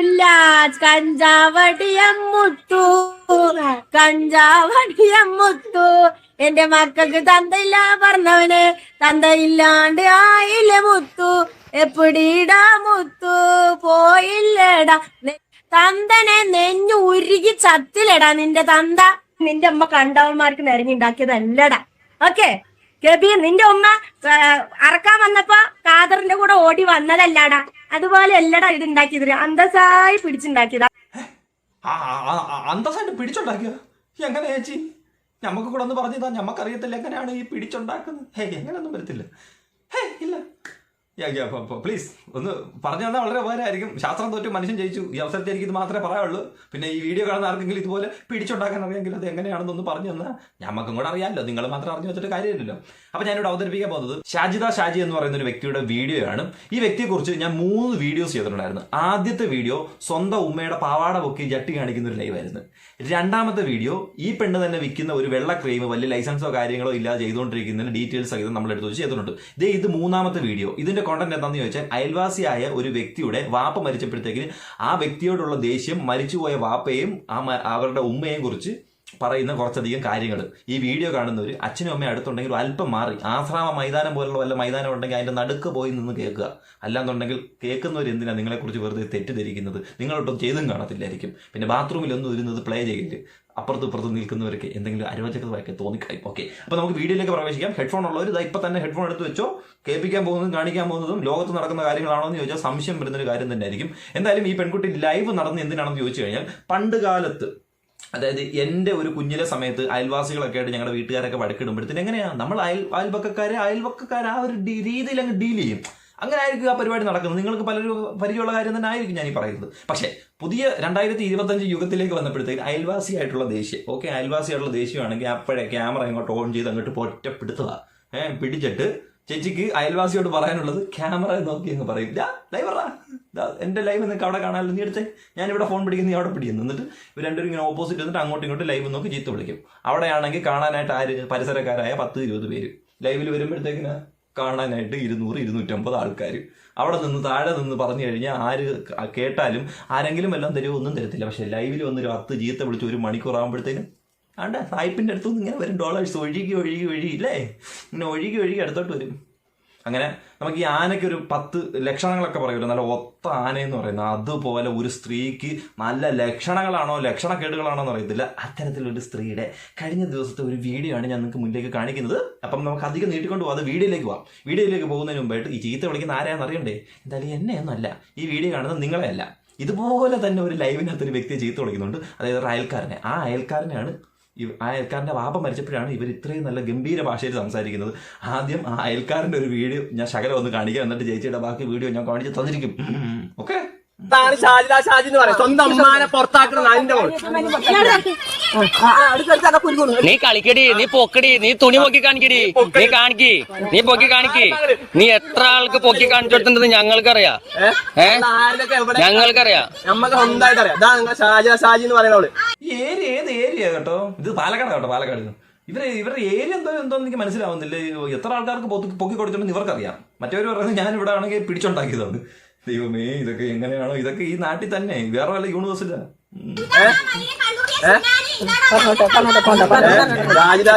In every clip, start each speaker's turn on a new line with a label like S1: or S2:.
S1: പുല്ലാജ് കഞ്ചാവടിയം മുത്തു. കഞ്ചാവടിയം മുത്തു എന്റെ മക്കൾക്ക് തന്തയില്ല പറഞ്ഞവന് തന്തയില്ലാണ്ട് ആയില്ല മുത്തു. എപ്പിടീടാ മുത്തു? പോയില്ലടാ. തന്തനെ നെഞ്ഞു ഉരുകി ചത്തിലടാ നിന്റെ തന്ത. നിന്റെ അമ്മ കണ്ടവന്മാർക്ക് നിരഞ്ഞുണ്ടാക്കിയതല്ലടാ. ഓക്കെ? കബീർ നിന്റെ ഉമ്മ അറക്കാൻ വന്നപ്പോ കാദറിന്റെ കൂടെ ഓടി വന്നതല്ലാടാ. അതുപോലെ അല്ലടാ ഇത് ഉണ്ടാക്കിയത്. അന്തസായി പിടിച്ചുണ്ടാക്കിയതാ.
S2: അന്തസ്സായിട്ട് പിടിച്ചുണ്ടാക്കിയോ എങ്ങനെ ചേച്ചി? ഞമ്മക്ക് കൂടെ ഒന്ന് പറഞ്ഞതാ ഞമ്മക്കറിയത്തില്ല എങ്ങനെയാണ് ഈ പിടിച്ചുണ്ടാക്കുന്നത്? ഹേ എങ്ങനെയൊന്നും വരത്തില്ല. ഹേ ഇല്ല. പ്ലീസ് ഒന്ന് പറഞ്ഞു തന്നാൽ വളരെ ഉപകാരമായിരിക്കും. ശാസ്ത്രം തോറ്റു മനുഷ്യൻ ജയിച്ചു. ഈ അവസരത്തിൽ എനിക്ക് ഇത് മാത്രമേ പറയാനുള്ളൂ പിന്നെ ഈ വീഡിയോ കാണുന്ന ആർക്കെങ്കിലും ഇതുപോലെ പിടിച്ചുണ്ടാക്കാൻ അറിയാമെങ്കിൽ അത് എങ്ങനെയാണെന്നൊന്ന് പറഞ്ഞു തന്നാൽ ഞമ്മക്കും കൂടെ അറിയാമല്ലോ. നിങ്ങൾ മാത്രം അറിഞ്ഞു വെച്ചിട്ട് കാര്യമില്ലല്ലോ. അപ്പോൾ ഞാനിവിടെ അവതരിപ്പിക്കാൻ പോകുന്നത് ഷാജിദ ഷാജി എന്ന് പറയുന്ന ഒരു വ്യക്തിയുടെ വീഡിയോയാണ് ഈ വ്യക്തിയെക്കുറിച്ച് ഞാൻ മൂന്ന് വീഡിയോസ് ചെയ്തിട്ടുണ്ടായിരുന്നു. ആദ്യത്തെ വീഡിയോ സ്വന്തം ഉമ്മയുടെ പാവാട പൊക്കി ജട്ടി കാണിക്കുന്ന ഒരു ലൈവായിരുന്നു രണ്ടാമത്തെ വീഡിയോ ഈ പെണ്ണ് തന്നെ വിൽക്കുന്ന ഒരു വെള്ള ക്രീം വലിയ ലൈസൻസോ കാര്യങ്ങളോ ഇല്ലാതെ ചെയ്തുകൊണ്ടിരിക്കുന്നതിന് ഡീറ്റെയിൽസ് സഹിതം നമ്മൾ എടുത്ത് വെച്ച് ചെയ്തിട്ടുണ്ട്. ഇതേ ഇത് മൂന്നാമത്തെ വീഡിയോ ഇതിന്റെ കോണ്ടന്റ് എന്താണെന്ന് ചോദിച്ചാൽ അയൽവാസിയായ ഒരു വ്യക്തിയുടെ വാപ്പ മരിച്ചപ്പോഴത്തേക്കിന് ആ വ്യക്തിയോടുള്ള ദേഷ്യം മരിച്ചുപോയ വാപ്പയും ആ അവരുടെ ഉമ്മയെയും കുറിച്ച് പറയുന്ന കുറച്ചധികം കാര്യങ്ങൾ ഈ വീഡിയോ കാണുന്നവർ അച്ഛനും അമ്മയും അടുത്തുണ്ടെങ്കിൽ അല്പം മാറി. ആശ്രാമ മൈതാനം പോലുള്ള വല്ല മൈതാനം ഉണ്ടെങ്കിൽ അതിന്റെ നടുക്ക് പോയി നിന്ന് കേൾക്കുക. അല്ലാന്നുണ്ടെങ്കിൽ കേൾക്കുന്നവർ എന്തിനാണ് നിങ്ങളെക്കുറിച്ച് വെറുതെ തെറ്റിദ്ധരിക്കുന്നത്? നിങ്ങളൊട്ടും ചെയ്തും കാണത്തില്ലായിരിക്കും. പിന്നെ ബാത്റൂമിലൊന്നും ഇരുന്നത് പ്ലേ ചെയ്യില്ല അപ്പുറത്ത് ഇപ്പുറത്ത് നിൽക്കുന്നവർക്ക് എന്തെങ്കിലും അരോചകതമായൊക്കെ തോന്നിക്കായി ഓക്കെ. അപ്പോൾ നമുക്ക് വീഡിയോയിലേക്ക് പ്രവേശിക്കാം. ഹെഡ്ഫോൺ ഉള്ളവർ ഇതാ ഇപ്പം തന്നെ ഹെഡ്ഫോൺ എടുത്ത് വെച്ചോ. കേൾപ്പിക്കാൻ പോകുന്നതും കാണിക്കാൻ പോകുന്നതും ലോകത്ത് നടക്കുന്ന കാര്യങ്ങളാണോ എന്ന് ചോദിച്ചാൽ സംശയം വരുന്നൊരു കാര്യം തന്നെ ആയിരിക്കും എന്തായാലും ഈ പെൺകുട്ടി ലൈവ് നടന്ന് എന്തിനാണെന്ന് ചോദിച്ചു കഴിഞ്ഞാൽ പണ്ട് കാലത്ത് അതായത് എന്റെ ഒരു കുഞ്ഞിലെ സമയത്ത് അയൽവാസികളൊക്കെ ആയിട്ട് ഞങ്ങളുടെ വീട്ടുകാരൊക്കെ വഴക്കിടുമ്പോഴത്തേന് എങ്ങനെയാണ് നമ്മൾ അയൽ അയൽപക്കക്കാരെ അയൽപക്കക്കാർ ആ ഒരു രീതിയിൽ അങ്ങ് ഡീൽ ചെയ്യും. അങ്ങനെ ആയിരിക്കും ആ പരിപാടി നടക്കുന്നത്. നിങ്ങൾക്ക് പലരും പരിചയമുള്ള കാര്യം തന്നെ ആയിരിക്കും ഞാൻ ഈ പറയുന്നത്. പക്ഷേ പുതിയ രണ്ടായിരത്തി ഇരുപത്തഞ്ച് യുഗത്തിലേക്ക് വന്നപ്പോഴത്തേക്ക് അയൽവാസിയായിട്ടുള്ള ദേഷ്യം. ഓക്കെ അയൽവാസിയായിട്ടുള്ള ദേഷ്യമാണെങ്കിൽ അപ്പോഴേ ക്യാമറ ഇങ്ങോട്ട് ഓൺ ചെയ്ത് അങ്ങോട്ട് പൊറ്റപ്പെടുത്തുക. ഏഹ് പിടിച്ചിട്ട് ചേച്ചിക്ക് അയൽവാസിയോട് പറയാനുള്ളത് ക്യാമറ നോക്കി അങ്ങ് പറയും. "ദാ, ലൈവ് പറ ദാ, എന്റെ ലൈവ് നിങ്ങൾക്ക് അവിടെ കാണാമല്ലോ. നീ എടുത്തേ. ഞാൻ ഇവിടെ ഫോൺ പിടിക്കുന്നു നീ അവിടെ പിടിക്കുന്നു. എന്നിട്ട് ഇവർ രണ്ടുപേരും ഇങ്ങനെ ഓപ്പോസിറ്റ് വന്നിട്ട് അങ്ങോട്ടും ഇങ്ങോട്ടും ലൈവ് നോക്കി ചീത്ത വിളിക്കും. അവിടെയാണെങ്കിൽ കാണാനായിട്ട് ആര് പരിസരക്കാരായ പത്ത് ഇരുപത് പേര്. ലൈവിൽ വരുമ്പോഴത്തേക്കിന് കാണാനായിട്ട് ഇരുന്നൂറ് ഇരുന്നൂറ്റമ്പത് ആൾക്കാർ അവിടെ നിന്ന് താഴെ നിന്ന് പറഞ്ഞു കഴിഞ്ഞാൽ ആര് കേട്ടാലും ആരെങ്കിലും എല്ലാം തരുമോ ഒന്നും തരത്തില്ല. പക്ഷെ ലൈവിൽ വന്നൊരു പത്ത് ചീത്ത വിളിച്ച് ഒരു മണിക്കൂർ ആകുമ്പോഴത്തേനും ആണ്ട സായിപ്പിന്റെ അടുത്തു നിന്ന് ഇങ്ങനെ വരും ഡോളേഴ്സ് ഒഴുകി ഒഴുകി ഒഴുകി ഇല്ലേ? ഇങ്ങനെ ഒഴുകി ഒഴുകി അടുത്തോട്ട് വരും. അങ്ങനെ നമുക്ക് ഈ ആനയ്ക്ക് ഒരു പത്ത് ലക്ഷണങ്ങളൊക്കെ പറയുമല്ലോ. നല്ല ഒത്ത ആനയെന്ന് പറയുന്നത് അതുപോലെ ഒരു സ്ത്രീക്ക് നല്ല ലക്ഷണങ്ങളാണോ ലക്ഷണക്കേടുകളാണോ എന്ന് അറിയത്തില്ല. അത്തരത്തിലൊരു സ്ത്രീയുടെ കഴിഞ്ഞ ദിവസത്തെ ഒരു വീഡിയോ ആണ് ഞാൻ നിങ്ങൾക്ക് മുന്നിലേക്ക് കാണിക്കുന്നത്. അപ്പം നമുക്ക് അധികം നീട്ടിക്കൊണ്ട് പോകാം അത് വീഡിയോയിലേക്ക് പോവാം. വീഡിയോയിലേക്ക് പോകുന്നതിന് മുമ്പായിട്ട് ഈ ചീത്ത വിളിക്കുന്ന ആരെയാണെന്ന് അറിയണ്ടേ? എന്തായാലും എന്നെയൊന്നുമല്ല. ഈ വീഡിയോ കാണുന്നത് നിങ്ങളെയല്ല. ഇതുപോലെ തന്നെ ഒരു ലൈവിനകത്ത് ഒരു വ്യക്തിയെ ചീത്ത വിളിക്കുന്നുണ്ട്. അതായത് ഒരു അയൽക്കാരനെ. ആ അയൽക്കാരനെയാണ് ആ അയൽക്കാരന്റെ വാപ്പ മരിച്ചപ്പോഴാണ് ഇവർ ഇത്രയും നല്ല ഗംഭീര ഭാഷയിൽ സംസാരിക്കുന്നത്. ആദ്യം ആ അയൽക്കാരന്റെ ഒരു വീഡിയോ ഞാൻ ശകലം ഒന്ന് കാണിക്കാം. എന്നിട്ട് ചേച്ചിയുടെ ബാക്കി വീഡിയോ ഞാൻ കാണിച്ച് തന്നിരിക്കും. ഓക്കെ
S3: ഇതാണ് ഷാജിദ ഷാജി എന്ന് പറയുന്നത്? സ്വന്തം അമ്മാനെ പുറത്താക്കണം അതിന്റെ മോൾ
S4: നീ കളിക്കടി നീ പൊക്കടി നീ തുണി പൊക്കി കാണിക്കടി. നീ കാണിക്കി. നീ പൊക്കി കാണിക്കി. നീ എത്ര ആൾക്ക് പൊക്കി കാണിച്ചു കൊടുത്തിട്ടുണ്ട് ഞങ്ങൾക്കറിയാം. ഏ? ഞങ്ങൾക്കറിയാം.
S3: നമ്മക്ക് സ്വന്തമായിട്ട് അറിയാം. ഇതാ നിങ്ങൾ ഷാജിദ ഷാജി എന്ന് പറയുന്നവൾ
S2: ഈ ഏരിയ ഏത് ഏരിയ കേട്ടോ? ഇത് പാലക്കാട് കേട്ടോ പാലക്കാട്. ഇവർ ഇവരുടെ ഏരിയ എന്തോ എന്തോ എനിക്ക് മനസ്സിലാവുന്നില്ല. എത്ര ആൾക്കാർക്ക് പൊക്കി പൊക്കി കൊടുത്തിട്ടുണ്ടെന്ന് ഇവർക്കറിയാം. മറ്റവർ പറയുന്നത് ഞാൻ ഇവിടെ ആണെങ്കിൽ പിടിച്ചുണ്ടാക്കിയതാണ്. ദൈവമേ ഇതൊക്കെ എങ്ങനെയാണോ? ഇതൊക്കെ ഈ നാട്ടിൽ തന്നെ. വേറെ വല്ല യൂണിവേഴ്സിറ്റാ
S3: ഷാജിദ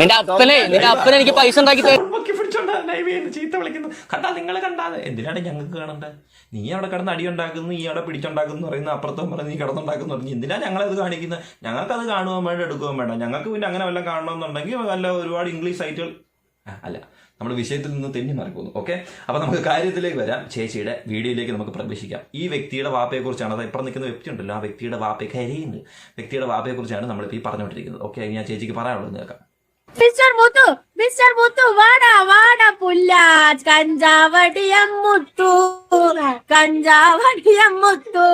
S4: നിന്റെ അപ്പനെ നിന്റെ അപ്പനെ എനിക്ക് പൈസ ഉണ്ടാക്കി
S2: ചീത്ത വിളിക്കുന്നു. കണ്ടാ നിങ്ങൾ എന്തിനാണ് ഞങ്ങൾക്ക് കാണണ്ടേ? നീ അവിടെ കിടന്ന് അടി ഉണ്ടാക്കുന്നു നീ അവിടെ പിടിച്ചുണ്ടാക്കുന്നു പറയുന്നു അപ്പുറത്തും പറഞ്ഞ് നീ കിടന്നുണ്ടാക്കുന്നു പറഞ്ഞു. എന്തിനാ ഞങ്ങളത് കാണിക്കുന്നത്? അത് കാണുവാൻ വേണ്ട എടുക്കുവാൻ വേണ്ട ഞങ്ങൾക്ക് പിന്നെ അങ്ങനെ വല്ലതും കാണണമെന്നുണ്ടെങ്കിൽ വല്ല ഒരുപാട് ഇംഗ്ലീഷ് സൈറ്റുകൾ അല്ല. നമ്മുടെ വിഷയത്തിൽ നിന്ന് തെന്നി മറക്കുന്നു. ഓക്കെ അപ്പൊ നമുക്ക് കാര്യത്തിലേക്ക് വരാം. ചേച്ചിയുടെ വീഡിയോയിലേക്ക് നമുക്ക് പ്രവേശിക്കാം. ഈ വ്യക്തിയുടെ വാപ്പയെ കുറിച്ചാണ് അത് ഇപ്പം നിൽക്കുന്ന വ്യക്തി ഉണ്ടല്ലോ ആ വ്യക്തിയുടെ വാപ്പയെ കരയുണ്ട് വ്യക്തിയുടെ വാപ്പയെ കുറിച്ചാണ് നമ്മളിപ്പോൾ ഈ പറഞ്ഞുകൊണ്ടിരിക്കുന്നത്. ഓക്കെ ഞാൻ ചേച്ചിക്ക് പറയാനുള്ളത് കേൾക്കാം.
S1: മിസ്റ്റർ മുത്തു മിസ്റ്റർ മുത്തു വാടാ വാടാ പുല്ലാജ് കഞ്ചാവടിയം മുത്തു കഞ്ചാവടിയം മുത്തു.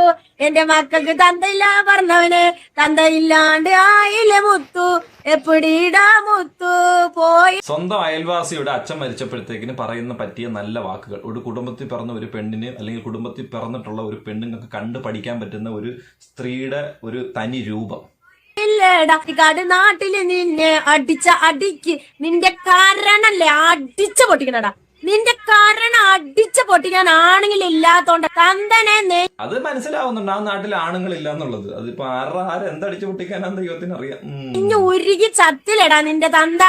S1: എന്റെ മക്കൾക്ക് തന്തയില്ല പറഞ്ഞവന് തന്തയില്ലാണ്ട് ആയില്ല മുത്തു. എപ്പിടീടാ മുത്തു? പോയി.
S2: സ്വന്തം അയൽവാസിയുടെ അച്ഛൻ മരിച്ചപ്പോഴത്തേക്കിന് പറയുന്ന പറ്റിയ നല്ല വാക്കുകൾ. ഒരു കുടുംബത്തിൽ പിറന്ന ഒരു പെണ്ണിന് അല്ലെങ്കിൽ കുടുംബത്തിൽ പിറന്നിട്ടുള്ള ഒരു പെണ്ണുങ്ങൾക്ക് കണ്ടു പഠിക്കാൻ പറ്റുന്ന ഒരു സ്ത്രീയുടെ ഒരു തനി രൂപം.
S1: ഇല്ലടാ കാട് നാട്ടിൽ നിന്നെ അടിച്ച അടിക്ക് നിന്റെ കാരണല്ലേ അടിച്ച പൊട്ടിക്കണടാ. നിന്റെ കാരണം അടിച്ച പൊട്ടിക്കാൻ ആണുങ്ങൾ ഇല്ലാത്തോണ്ട് തന്തനെ
S2: അത് മനസ്സിലാവുന്നുണ്ട് ആ നാട്ടിൽ ആണുങ്ങളില്ല എന്നുള്ളത് അതിപ്പോ ആരുടെ ആര് പൊട്ടിക്കാനാ പൊട്ടിക്കാനാന്ന് ദൈവത്തിന് അറിയാം.
S1: നിന്നെ ഉരുകി ചത്തിലടാ നിന്റെ തന്ത.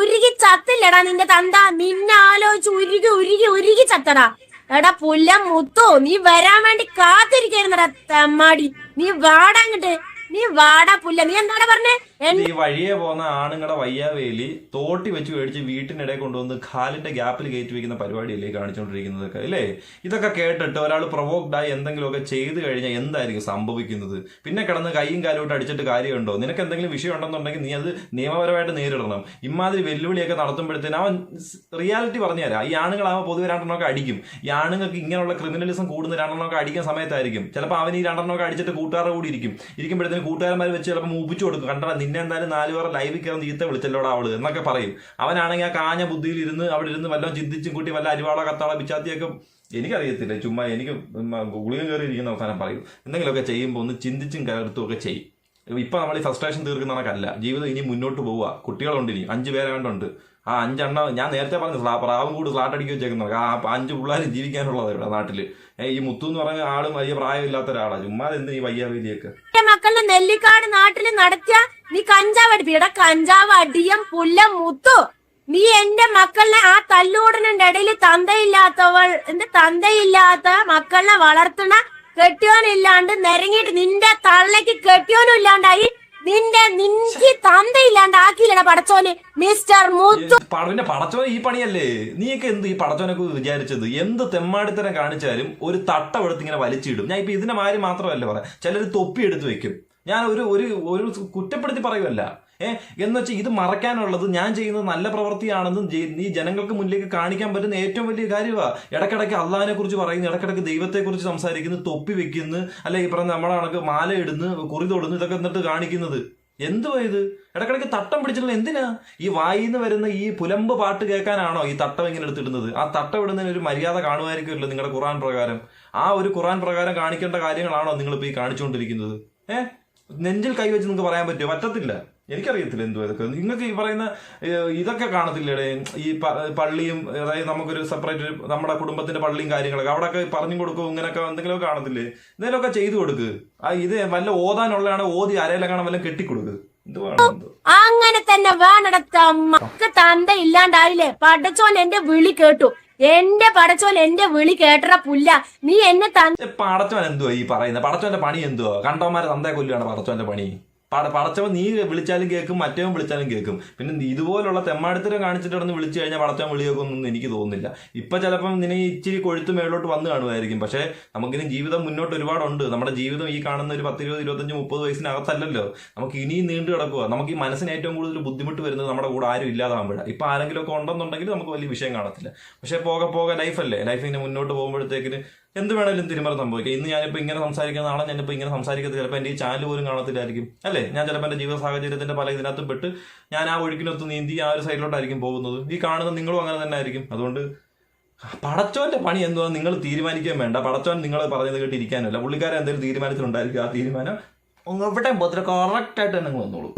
S1: ഉരുകി ചത്തില്ലടാ നിന്റെ തന്ത. നിന്നെ ആലോചിച്ച് ഉരുകി ഉരുകി ഉരുകി ചത്തടാ. എടാ പുല്ല മുത്തോ നീ വരാൻ വേണ്ടി കാത്തിരിക്കായിരുന്നടാ തെമ്മാടി. നീ വാടാങ്ങിട്ട് നീ വാടാ പുല്ല. നീ എന്താണ് പറഞ്ഞേ?
S2: ഈ വഴിയെ പോകുന്ന ആണുങ്ങളുടെ വയ്യാവേലി തോട്ടി വെച്ച് മേടിച്ച് വീട്ടിനിടെ കൊണ്ടുവന്ന് കാലിന്റെ ഗ്യാപ്പിൽ കയറ്റി വെക്കുന്ന പരിപാടിയല്ലേ കാണിച്ചുകൊണ്ടിരിക്കുന്നതൊക്കെ അല്ലേ? ഇതൊക്കെ കേട്ടിട്ട് ഒരാൾ പ്രൊവോക്ഡായി എന്തെങ്കിലുമൊക്കെ ചെയ്ത് കഴിഞ്ഞാൽ എന്തായിരിക്കും സംഭവിക്കുന്നത്? പിന്നെ കിടന്ന് കൈയും കാലും ഇട്ട് അടിച്ചിട്ട് കാര്യമുണ്ടോ? നിനക്ക് എന്തെങ്കിലും വിഷയം ഉണ്ടെന്നുണ്ടെങ്കിൽ നീ അത് നിയമപരമായിട്ട് നേരിടണം. ഇമാതിരി വെല്ലുവിളിയൊക്കെ നടത്തുമ്പോഴത്തേന് അവൻ റിയാലിറ്റി പറഞ്ഞു തരാം. ഈ ആണുങ്ങളാവുമ്പോൾ പൊതുവെ രണ്ടെണ്ണമൊക്കെ അടിക്കും. ഈ ആണുങ്ങൾക്ക് ഇങ്ങനെയുള്ള ക്രിമിനലിസം കൂടുന്ന രണ്ടെണ്ണമൊക്കെ അടിക്കുന്ന സമയത്തായിരിക്കും. ചിലപ്പോൾ അവൻ ഈ രണ്ടെണ്ണമൊക്കെ അടിച്ചിട്ട് കൂട്ടുകാരുടെ കൂടി ഇരിക്കും. ഇരിക്കുമ്പോഴത്തേന് കൂട്ടുകാരന്മാർ വെച്ച് ചിലപ്പോൾ മൂപ്പിച്ചു കൊടുക്കും. കണ്ടാ നിന്നെ എന്തായാലും നാല് പേർ ലൈവിൽ കയറുന്ന ചീത്ത വിളിച്ചല്ലോടാ അവൾ എന്നൊക്കെ പറയും. അവനാണെങ്കിൽ ആ കാഞ്ഞ ബുദ്ധിയിൽ ഇരുന്ന് അവിടെ ഇരുന്ന് വല്ലതും ചിന്തിച്ചും കൂട്ടി വല്ല അരിവാള കത്താള പിച്ചാത്തിയൊക്കെ എനിക്കറിയത്തില്ല. ചുമ്മാ എനിക്ക് ഗുളിക കയറി ഇരിക്കുന്ന അവസാനം പറയും. എന്തെങ്കിലുമൊക്കെ ചെയ്യുമ്പോൾ ഒന്ന് ചിന്തിച്ചും കയർത്തും ഒക്കെ ചെയ്യും. ഇപ്പൊ നമ്മൾ ഈ ഫ്രസ്ട്രേഷൻ തീർക്കുന്ന കണക്കല്ല. ജീവിതം ഇനി മുന്നോട്ട് പോവുക. കുട്ടികളുണ്ട് ഇനി. അഞ്ച് പേരെ കണ്ടുണ്ട് ആ അഞ്ചെണ്ണം ഞാൻ നേരത്തെ പറഞ്ഞു സ്ലാ പ്രാവും കൂടി സ്ലാട്ട് അടിക്കുകയും വെച്ചേക്കുന്നത് ആ അഞ്ച് പിള്ളേർ ജീവിക്കാനുള്ളത് ഇവിടെ നാട്ടിൽ. ഏ, ഈ മുത്തു എന്ന് പറഞ്ഞ ആളും വലിയ പ്രായമില്ലാത്ത ഒരാളാണ് ചുമ്മാ എന്ത് ഈ വയ്യാവേലിയൊക്കെ
S1: മക്കളുടെ നെല്ലിക്കാട് നാട്ടിൽ നടത്തിയ നീ കഞ്ചാവ് അടിപ്പി എടാ കഞ്ചാവ് അടിയം പുല്ല മുത്തു. നീ എന്റെ മക്കളെ ആ തല്ലൂടനുണ്ട് ഇടയിൽ തന്തയില്ലാത്തവൾ എന്റെ തന്തയില്ലാത്ത മക്കളെ വളർത്തണ കെട്ടിയോനില്ലാണ്ട് നിരങ്ങിയിട്ട് നിന്റെ തള്ളക്ക് കെട്ടിയോനും ഇല്ലാണ്ടായി. നിന്റെ നിന്റെ തന്തയില്ലാണ്ട് ആക്കിയില്ലടാ പടച്ചോന്. മിസ്റ്റർ മുത്തു
S2: പടവിന്റെ പിന്നെ പടച്ചോൻ ഈ പണിയല്ലേ? നീയൊക്കെ എന്ത് ഈ പടച്ചോനൊക്കെ വിചാരിച്ചത്? എന്ത് തെമ്മാടിത്തരം കാണിച്ചാലും ഒരു തട്ടം എടുത്ത് ഇങ്ങനെ വലിച്ചിടും. ഞാൻ ഇപ്പൊ ഇതിന്റെ മാതിരി മാത്രമല്ല പറയാം. ചിലർ തൊപ്പി എടുത്ത് വെക്കും. ഞാൻ ഒരു ഒരു കുറ്റപ്പെടുത്തി പറയുമല്ല ഏഹ് എന്ന് വെച്ചാൽ ഇത് മറക്കാനുള്ളത് ഞാൻ ചെയ്യുന്നത് നല്ല പ്രവൃത്തിയാണെന്നും നീ ജനങ്ങൾക്ക് മുന്നിലേക്ക് കാണിക്കാൻ പറ്റുന്ന ഏറ്റവും വലിയ കാര്യമാണ് ഇടക്കിടയ്ക്ക് അള്ളാഹിനെ കുറിച്ച് പറയുന്നു ഇടക്കിടയ്ക്ക് ദൈവത്തെ കുറിച്ച് സംസാരിക്കുന്നു തൊപ്പി വെക്കുന്നു അല്ലെ ഈ പറഞ്ഞ നമ്മുടെ കണക്ക് മാല ഇടുന്നു കുറി തൊടുന്നു ഇതൊക്കെ എന്നിട്ട് കാണിക്കുന്നത്. എന്തുവാ ഇത്? ഇടക്കിടയ്ക്ക് തട്ടം പിടിച്ചിട്ടുള്ള എന്തിനാ? ഈ വായിന്ന് വരുന്ന ഈ പുലമ്പ് പാട്ട് കേൾക്കാനാണോ ഈ തട്ടം ഇങ്ങനെ എടുത്തിടുന്നത്? ആ തട്ടം ഇടുന്നതിന് ഒരു മര്യാദ കാണുമായിരിക്കുമല്ലോ നിങ്ങളുടെ ഖുറാൻ പ്രകാരം. ആ ഒരു ഖുറാൻ പ്രകാരം കാണിക്കേണ്ട കാര്യങ്ങളാണോ നിങ്ങളിപ്പോൾ ഈ കാണിച്ചുകൊണ്ടിരിക്കുന്നത്? ഏഹ് നെഞ്ചിൽ കൈവച്ച് നിങ്ങൾക്ക് പറയാൻ പറ്റുമോ? പറ്റത്തില്ല. എനിക്കറിയത്തില്ല എന്തോ ഇതൊക്കെ. നിങ്ങൾക്ക് ഈ പറയുന്ന ഇതൊക്കെ കാണത്തില്ലേ ഈ പള്ളിയും അതായത് നമുക്കൊരു സെപ്പറേറ്റ് നമ്മുടെ കുടുംബത്തിന്റെ പള്ളിയും കാര്യങ്ങളൊക്കെ അവിടെയൊക്കെ പറഞ്ഞു കൊടുക്കും ഇങ്ങനെയൊക്കെ എന്തെങ്കിലുമൊക്കെ കാണത്തില്ലേ? എന്തെങ്കിലുമൊക്കെ ചെയ്തു കൊടുക്ക്. ആ ഇത് വല്ല ഓതാനുള്ളതാണ് ഓതി അരയിലെങ്ങാണം വല്ല കെട്ടിക്കൊടുക്ക്.
S1: അങ്ങനെ തന്നെ വേണടത്തമ്മക്ക് മക്ക തന്ത ഇല്ലാണ്ടായില്ലേ? പടച്ചോൻ എന്റെ വിളി കേട്ടു. എന്റെ പടച്ചോൻ എന്റെ വിളി കേട്ടറ പുല്ല. നീ എന്നെ
S2: പടച്ചവൻ എന്തുവാ ഈ പറയുന്നത് പടച്ചോന്റെ പണി എന്തുവാ? കണ്ടവന്മാരെ തന്തേ കൊല്ലുകയാണ് പടച്ചോന്റെ പണി. പട പടച്ചവൻ നീ വിളിച്ചാലും കേൾക്കും മറ്റവൻ വിളിച്ചാലും കേൾക്കും. പിന്നെ ഇതുപോലുള്ള തെമ്മാടിത്തരം കാണിച്ചിട്ട് കിടന്ന് വിളിച്ചു കഴിഞ്ഞാൽ പടച്ചവൻ വിളി കേൾക്കുമെന്നൊന്നും എനിക്ക് തോന്നുന്നില്ല. ഇപ്പം ചിലപ്പം നിന്നെ ഇച്ചിരി കൊഴുത്ത് മേളിലോട്ട് വന്ന് കാണുമായിരിക്കും. പക്ഷേ നമുക്കിനി ജീവിതം മുന്നോട്ട് ഒരുപാടുണ്ട്. നമ്മുടെ ജീവിതം ഈ കാണുന്ന ഒരു പത്ത് ഇരുപത് ഇരുപത്തഞ്ച് മുപ്പത് വയസ്സിനകത്തല്ലല്ലോ. നമുക്ക് ഇനിയും നീണ്ടു കിടക്കുക. നമുക്ക് ഈ മനസ്സിന് ഏറ്റവും കൂടുതൽ ബുദ്ധിമുട്ട് വരുന്നത് നമ്മുടെ കൂടെ ആരും ഇല്ലാതാകുമ്പോഴാണ് ഇപ്പം ആരെങ്കിലും ഒക്കെ ഉണ്ടെന്നുണ്ടെങ്കിൽ നമുക്ക് വലിയ വിഷയം കാണത്തില്ല. പക്ഷേ പോകെ പോകെ ലൈഫല്ലേ ലൈഫ് ഇങ്ങനെ മുന്നോട്ട് പോകുമ്പോഴത്തേക്കിന് എന്ത് വേണേലും തിരുമറ സംഭവിക്കാം. ഇന്ന് ഞാനിപ്പോൾ ഇങ്ങനെ സംസാരിക്കുന്ന നാളെ ഞാനിപ്പോൾ ഇങ്ങനെ സംസാരിക്കുന്നത് ചിലപ്പോൾ എന്റെ ഈ ചാനൽ പോലും കാണത്തില്ലായിരിക്കും. അല്ലേ? ഞാൻ ചിലപ്പോൾ എന്റെ ജീവിത സാഹചര്യത്തിന്റെ പല ഇതിനകത്തും പെട്ട് ഞാൻ ആ ഒഴുക്കിനൊത്ത് നീന്തി ആ ഒരു സൈഡിലോട്ടായിരിക്കും പോകുന്നത്. ഈ കാണുന്ന നിങ്ങളും അങ്ങനെ തന്നെ ആയിരിക്കും. അതുകൊണ്ട് പടച്ചോന്റെ പണി എന്തുവാ നിങ്ങൾ തീരുമാനിക്കാൻ വേണ്ട. പടച്ചോൻ നിങ്ങൾ പറഞ്ഞത് കേട്ടിരിക്കാനല്ല പുള്ളിക്കാരൻ എന്തെങ്കിലും തീരുമാനത്തിലുണ്ടായിരിക്കും ആ തീരുമാനം. എവിടെ പോത്ര കറക്റ്റ് ആയിട്ട് വന്നോളൂ.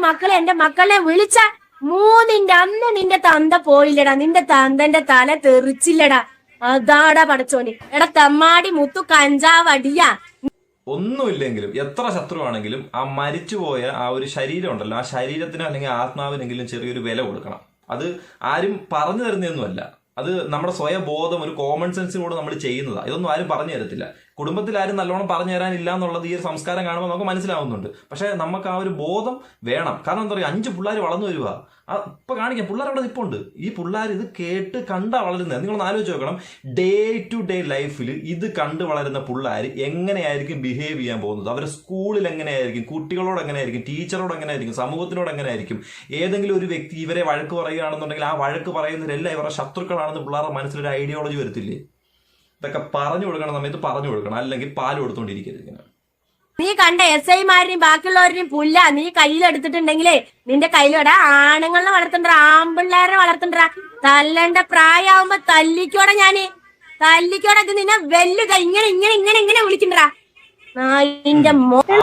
S1: മക്കളെ എന്റെ മക്കളെ വിളിച്ച മൂന്നിന്റെ അന്ന് നിന്റെ തന്ത പോയില്ലടാ. നിന്റെ തന്തന്റെ തല തെറിച്ചില്ലടാ. അതാടാ പടച്ചോനി. എടാ തമ്മാടി മുത്തു കഞ്ചാവടിയ.
S2: ഒന്നുമില്ലെങ്കിലും എത്ര ശത്രുവാണെങ്കിലും ആ മരിച്ചുപോയ ആ ഒരു ശരീരം ഉണ്ടല്ലോ ആ ശരീരത്തിന് അല്ലെങ്കിൽ ആത്മാവിനെങ്കിലും ചെറിയൊരു വില കൊടുക്കണം. അത് ആരും പറഞ്ഞു തരുന്നതൊന്നുമല്ല. അത് നമ്മുടെ സ്വയബോധം ഒരു കോമൺ സെൻസിലൂടെ നമ്മൾ ചെയ്യുന്നതാണ് ഇതൊന്നും ആരും പറഞ്ഞു തരത്തില്ല. കുടുംബത്തിൽ ആരും നല്ലോണം പറഞ്ഞു തരാനില്ല എന്നുള്ളത് ഈ ഒരു സംസ്കാരം കാണുമ്പോൾ നമുക്ക് മനസ്സിലാവുന്നുണ്ട്. പക്ഷേ നമുക്ക് ആ ഒരു ബോധം വേണം. കാരണം എന്താ പറയുക അഞ്ച് പിള്ളേർ വളർന്നു വരിക ഇപ്പൊ കാണിക്കാം പിള്ളേർ അവിടെ നിൽപ്പുണ്ട് ഈ പിള്ളേർ ഇത് കേട്ട് കണ്ടാ വളരുന്നത്. നിങ്ങളൊന്ന് ആലോചിച്ച് നോക്കണം. ഡേ ടു ഡേ ലൈഫിൽ ഇത് കണ്ട് വളരുന്ന പിള്ളേർ എങ്ങനെയായിരിക്കും ബിഹേവ് ചെയ്യാൻ പോകുന്നത്? അവരെ സ്കൂളിൽ എങ്ങനെയായിരിക്കും? കുട്ടികളോട് എങ്ങനെയായിരിക്കും? ടീച്ചറോട് എങ്ങനെയായിരിക്കും? സമൂഹത്തിനോട് എങ്ങനെയായിരിക്കും? ഏതെങ്കിലും ഒരു വ്യക്തി ഇവരെ വഴക്ക് പറയുകയാണെന്നുണ്ടെങ്കിൽ ആ വഴക്ക് പറയുന്നവരെല്ലാം ഇവരുടെ ശത്രുക്കളാണെന്ന് പിള്ളേരുടെ മനസ്സിലൊരു ഐഡിയോളജി വരത്തില്ലേ? ഇതൊക്കെ പറഞ്ഞു കൊടുക്കണം സമയത്ത് പറഞ്ഞു കൊടുക്കണം. അല്ലെങ്കിൽ പാൽ കൊടുത്തോണ്ടിരിക്കരുത് ഇങ്ങനെ.
S1: നീ കണ്ട എസ് ഐമാരെയും ബാക്കിയുള്ളവരെയും പുല്ല. നീ കയ്യിലെടുത്തിട്ടുണ്ടെങ്കിലേ നിന്റെ കയ്യിലൂടെ. ആണുങ്ങളെ വളർത്തണ്ട ആമ്പിള്ളേരെ വളർത്തണ്ട തല്ലണ്ട പ്രായമാകുമ്പോ തല്ലിക്കോടെ ഞാൻ. തല്ലിക്കോടെ നിന്നെ വെല്ലുക. ഇങ്ങനെ ഇങ്ങനെ ഇങ്ങനെ ഇങ്ങനെ വിളിക്കണ്ടാ നായിന്റെ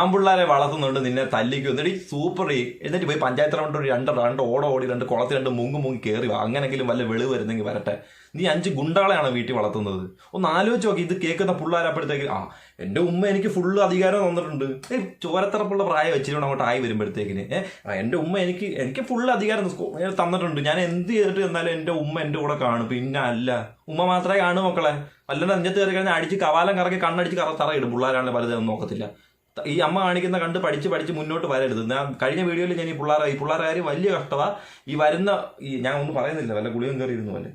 S2: ആമ്പിള്ളാരെ വളർത്തുന്നുണ്ട് നിന്നെ തല്ലിക്കും. എന്നിട്ട് സൂപ്പർ എന്നിട്ട് പോയി പഞ്ചായത്ത് റൗണ്ട് ഒരു രണ്ട് രണ്ട് ഓട ഓടി രണ്ട് കുളത്തിൽ രണ്ട് മുങ്ങി മുങ്ങി കയറി അങ്ങനെങ്കിലും വല്ല വെളിവ് വരുന്നെങ്കിൽ വരട്ടെ. നീ അഞ്ച് ഗുണ്ടാളെയാണ് വീട്ടിൽ വളർത്തുന്നത്. ഒന്ന് ആലോചിച്ച് നോക്കി ഇത് കേൾക്കുന്ന പിള്ളേരപ്പോഴത്തേക്ക് ആ എന്റെ ഉമ്മ എനിക്ക് ഫുള്ള് അധികാരം തന്നിട്ടുണ്ട്. ഏയ് ചോരത്തറപ്പുള്ള പ്രായം വെച്ചിട്ടുണ്ട് അങ്ങോട്ട് ആയി വരുമ്പോഴത്തേക്കിന് ഏഹ് ആ, എന്റെ ഉമ്മ എനിക്ക് എനിക്ക് ഫുള്ള് അധികാരം ഏ, തന്നിട്ടുണ്ട്. ഞാൻ എന്ത് ചെയ്തിട്ട് എന്നാലും എന്റെ ഉമ്മ എന്റെ കൂടെ കാണും. പിന്നെ അല്ല ഉമ്മ മാത്രമേ കാണൂ മക്കളെ. വല്ല നെഞ്ചത്ത് കയറി കഴിഞ്ഞാൽ അടിച്ച് കവാലം കറക്കി കണ്ണടിച്ച് കറ തറയിടും. പിള്ളേരാണെങ്കിൽ പലതൊന്നും നോക്കത്തില്ല. ഈ അമ്മ കാണിക്കുന്ന കണ്ട് പഠിച്ച് പഠിച്ച് മുന്നോട്ട് വരരുത്. ഞാൻ കഴിഞ്ഞ വീഡിയോയിൽ ഞാൻ ഈ പിള്ളേരെ ഈ പിള്ളേരെ കാര്യം വലിയ കഷ്ടമാ ഈ വരുന്ന ഈ ഞാൻ ഒന്നും പറയുന്നില്ല. വല്ല ഗുളിയും കയറിയിരുന്നു പോലെ.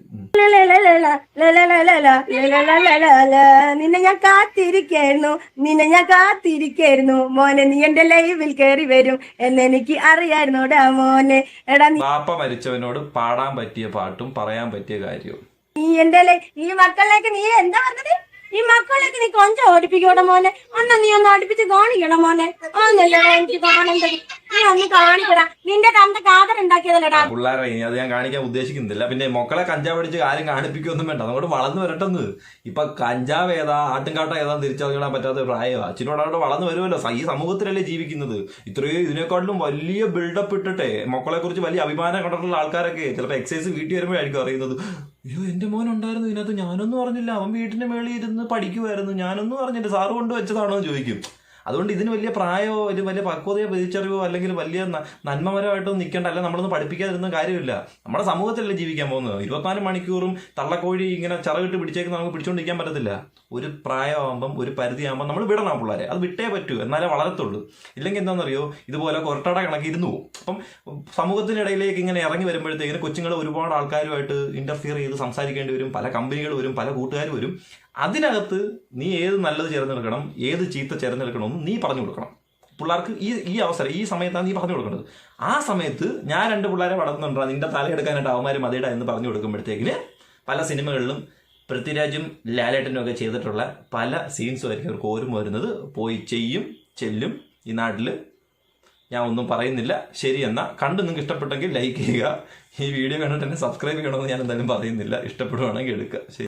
S1: ലലലലല. നിന്നെ ഞാൻ കാത്തിരിക്കായിരുന്നു. നിന്നെ ഞാൻ കാത്തിരിക്കായിരുന്നു. മോനെ നീ എന്റെ ലൈവിൽ കയറി വരും എന്നെനിക്ക് അറിയായിരുന്നോടാ മോനെ. എടാ നീ
S2: ബാപ്പ മരിച്ചവനോട് പാടാൻ പറ്റിയ പാട്ടും പറയാൻ പറ്റിയ കാര്യവും.
S1: നീ എന്റെ ഈ മക്കളിലേക്ക് നീ എന്താ പറഞ്ഞത്? ഈ മക്കളിലേക്ക് നീ കൊഞ്ചം ഓടിപ്പിക്കോടെ മോനെ. ഒന്ന് നീ ഒന്ന് അടുപ്പിച്ച് കാണിക്കണം മോനെ. ഒന്നല്ലേ എനിക്ക് കാണേണ്ടത്? കാണിക്കടാ. നിന്റെ
S2: അത് ഞാൻ കാണിക്കാൻ ഉദ്ദേശിക്കുന്നില്ല. പിന്നെ മക്കളെ കഞ്ചാവ് അടിച്ച് കാര്യം കാണിപ്പിക്കൊന്നും വേണ്ട. അങ്ങോട്ട് വളർന്നു വരട്ടെന്ന്. ഇപ്പൊ കഞ്ചാവ് ഏതാ ആട്ടുംകാട്ട ഏതാ തിരിച്ചറിയാൻ പറ്റാത്ത പ്രായമാണ് അച്ഛനോട് അവിടെ വളർന്നു വരുമല്ലോ. ഈ സമൂഹത്തിലല്ലേ ജീവിക്കുന്നത്. ഇത്രയും ഇതിനെക്കാട്ടിലും വലിയ ബിൽഡപ്പ് ഇട്ടിട്ടെ മക്കളെ കുറിച്ച് വലിയ അഭിമാനം കണ്ടിട്ടുള്ള ആൾക്കാരൊക്കെ. ചിലപ്പോൾ എക്സൈസ് വീട്ടിൽ വരുമ്പോഴായിരിക്കും അറിയുന്നത്. അയ്യോ എന്റെ മോൻ ഉണ്ടായിരുന്നു. ഇതിനകത്ത് ഞാനൊന്നും അറിഞ്ഞില്ല. അവൻ വീട്ടിന്റെ മേളിൽ ഇരുന്ന് പഠിക്കുമായിരുന്നു ഞാനൊന്നും അറിഞ്ഞില്ല. സാറ് കൊണ്ട് വെച്ചതാണോ ചോദിക്കും. അതുകൊണ്ട് ഇതിന് വലിയ പ്രായമോ ഒരു വലിയ പക്വതയോ തിരിച്ചറിവോ അല്ലെങ്കിൽ വലിയ ന- നന്മപരമായിട്ടോ നിൽക്കേണ്ട അല്ല നമ്മളൊന്നും പഠിപ്പിക്കാതിരുന്ന കാര്യമില്ല. നമ്മുടെ സമൂഹത്തിലല്ലേ ജീവിക്കാൻ പോകുന്നത്? ഇരുപത്തിനാല് മണിക്കൂറും തള്ളക്കോഴി ഇങ്ങനെ ചിറകിട്ട് പിടിച്ചേക്ക് നമുക്ക് പിടിച്ചോണ്ടിരിക്കാൻ പറ്റത്തില്ല. ഒരു പ്രായമാകുമ്പം ഒരു പരിധിയാകുമ്പം നമ്മൾ വിടണം പിള്ളേരെ. അത് വിട്ടേ പറ്റൂ എന്നാലേ വളരത്തുള്ളൂ. ഇല്ലെങ്കിൽ എന്താണെന്നറിയോ? ഇതുപോലെ കൊരട്ടട കണക്ക് ഇരുന്നു പോകും അപ്പം സമൂഹത്തിനിടയിലേക്ക് ഇങ്ങനെ ഇറങ്ങി വരുമ്പോഴത്തേക്കിന് കൊച്ചുങ്ങൾ ഒരുപാട് ആൾക്കാരുമായിട്ട് ഇന്റർഫിയർ ചെയ്ത് സംസാരിക്കേണ്ടി വരും. പല കമ്പനികൾ വരും പല കൂട്ടുകാർ വരും. അതിനകത്ത് നീ ഏത് നല്ലത് ചേർന്നെടുക്കണം ഏത് ചീത്ത ചേർന്നെടുക്കണം എന്ന് നീ പറഞ്ഞു കൊടുക്കണം. പിള്ളേർക്ക് ഈ ഈ അവസരം ഈ സമയത്താണ് നീ പറഞ്ഞു കൊടുക്കേണ്ടത്. ആ സമയത്ത് ഞാൻ രണ്ട് പിള്ളേരെ വളർത്തുന്നുണ്ടോ നിന്റെ തലയെടുക്കാനായിട്ട് അവന്മാർ മതിയിട എന്ന് പറഞ്ഞു കൊടുക്കുമ്പോഴത്തേക്കിന് പല സിനിമകളിലും പൃഥ്വിരാജും ലാലേട്ടനും ഒക്കെ ചെയ്തിട്ടുള്ള പല സീൻസും ആയിരിക്കും അവർക്ക് ഓർമ്മ വരുന്നത്. പോയി ചെയ്യും ചെല്ലും. ഈ നാട്ടിൽ ഞാൻ ഒന്നും പറയുന്നില്ല. ശരി എന്നാൽ കണ്ട് നിങ്ങൾക്ക് ഇഷ്ടപ്പെട്ടെങ്കിൽ ലൈക്ക് ചെയ്യുക. ഈ വീഡിയോ കണ്ടിട്ട് എന്നെ സബ്സ്ക്രൈബ് ചെയ്യണമെന്ന് ഞാൻ എന്തായാലും പറയുന്നില്ല. ഇഷ്ടപ്പെടുവാണെങ്കിൽ എടുക്കുക. ശരി.